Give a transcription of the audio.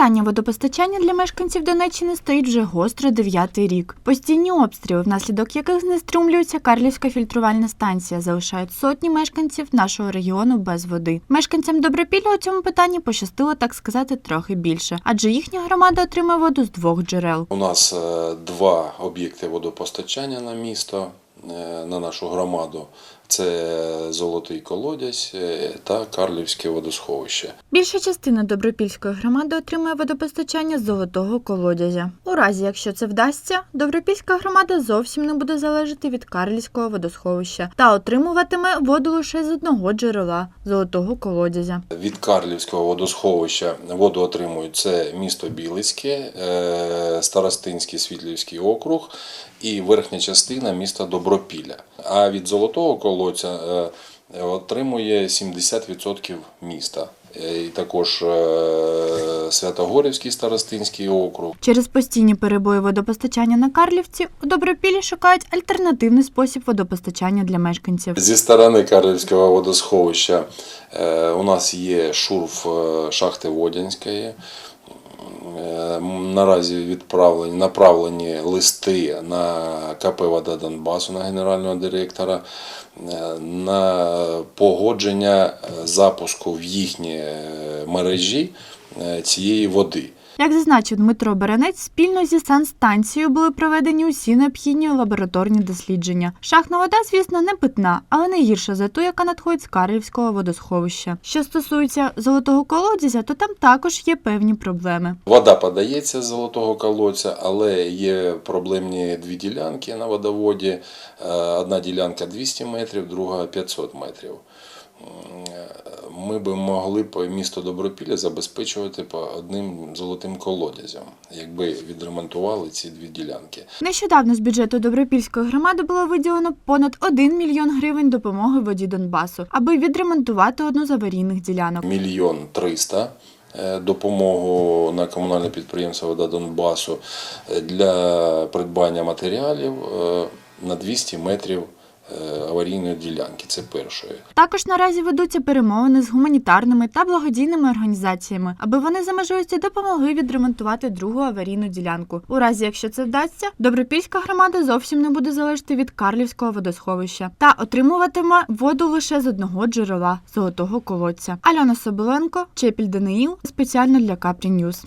Питання водопостачання для мешканців Донеччини стоїть вже гостро дев'ятий рік. Постійні обстріли, внаслідок яких знеструмлюється Карлівська фільтрувальна станція, залишають сотні мешканців нашого регіону без води. Мешканцям Добропілля у цьому питанні пощастило так сказати трохи більше, адже їхня громада отримує воду з двох джерел. У нас е, два об'єкти водопостачання на місто, е, на нашу громаду. Це Золотий колодязь е, та Карлівське водосховище. Більша частина Добропільської громади отримує водопостачання з золотого колодязя. У разі, якщо це вдасться, Добропільська громада зовсім не буде залежати від Карлівського водосховища та отримуватиме воду лише з одного джерела золотого колодязя. Від Карлівського водосховища воду отримують це місто Білицьке, е, Старостинський Світлівський округ і верхня частина міста Добропілля. А від Золотого колодця е, отримує 70% міста. Е, І також е, Святогорівський Старостинський округ. Через постійні перебої водопостачання на Карлівці у Добропіллі шукають альтернативний спосіб водопостачання для мешканців. Зі сторони Карлівського водосховища е, у нас є шурф е, шахти Водянської. Е, Наразі відправлені направлені листи на КП «Вода Донбасу на генерального директора е, на погодження запуску в їхні е, мережі цієї води. Як зазначив Дмитро Беренець, спільно зі санстанцією були проведені усі необхідні лабораторні дослідження. Шахтна вода, звісно, не питна, але не гірша за ту, яка надходить з Карлівського водосховища. Що стосується золотого колодязя, то там також є певні проблеми. Вода подається з золотого колодця, але є проблемні дві ділянки на водоводі. Е, Одна ділянка 200 метрів, друга 500 метрів. Ми би могли по місто Добропілля забезпечувати по одним золотим колодязям, якби відремонтували ці дві ділянки. Нещодавно з бюджету Добропільської громади було виділено понад 1 мільйон гривень допомоги воді Донбасу, аби відремонтувати одну з аварійних ділянок. Мільйон триста е, допомогу на комунальне підприємство Вода Донбасу для придбання матеріалів е, на 200 метрів аварійної ділянки. Це першої. Також наразі ведуться перемовини з гуманітарними та благодійними організаціями, аби вони за можливості допомогли відремонтувати другу аварійну ділянку. У разі, якщо це вдасться, Добропільська громада зовсім не буде залежати від Карлівського водосховища та отримуватиме воду лише з одного джерела золотого колодця. Альона Соболенко, Чепіль Даниїл, спеціально для Капрі Ньюз.